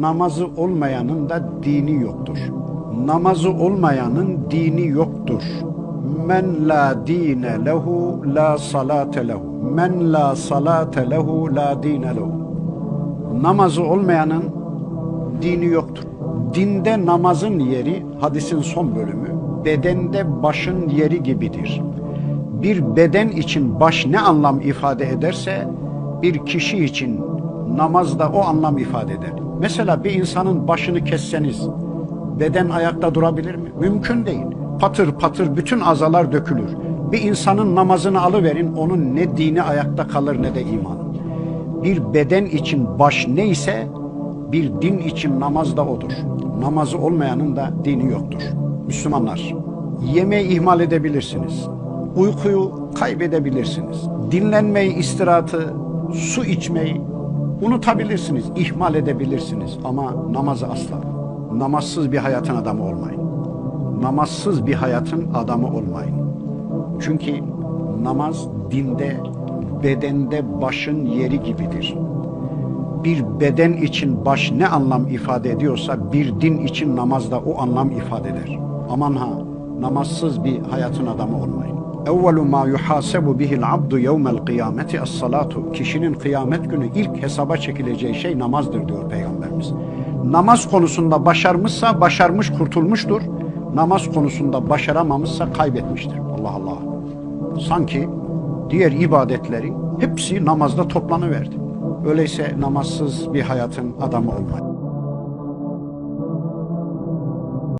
namazı olmayanın da dini yoktur. Namazı olmayanın dini yoktur. Men la dine lehu la salate lehu. Men la salate lehu la dine lehu. Namazı olmayanın dini yoktur. Dinde namazın yeri, hadisin son bölümü, bedende başın yeri gibidir. Bir beden için baş ne anlam ifade ederse, bir kişi için namaz da o anlam ifade eder. Mesela bir insanın başını kesseniz, beden ayakta durabilir mi? Mümkün değil. Patır patır bütün azalar dökülür. Bir insanın namazını alıverin, onun ne dini ayakta kalır ne de imanı. Bir beden için baş neyse bir din için namaz da odur. Namazı olmayanın da dini yoktur. Müslümanlar, yemeği ihmal edebilirsiniz. Uykuyu kaybedebilirsiniz. Dinlenmeyi, istirahatı, su içmeyi unutabilirsiniz, ihmal edebilirsiniz. Ama namazı asla. Namazsız bir hayatın adamı olmayın. Namazsız bir hayatın adamı olmayın. Çünkü namaz dinde, bedende başın yeri gibidir. Bir beden için baş ne anlam ifade ediyorsa bir din için namaz da o anlam ifade eder. Aman ha, namazsız bir hayatın adamı olmayın. Evvelu ma yuhasebu bihil abdu yevmel kıyameti es-salatu. Kişinin kıyamet günü ilk hesaba çekileceği şey namazdır diyor Peygamberimiz. Namaz konusunda başarmışsa başarmış kurtulmuştur. Namaz konusunda başaramamışsa kaybetmiştir. Allah Allah. Sanki diğer ibadetlerin hepsi namazda toplanıverdi. Öyleyse namazsız bir hayatın adamı olmayın.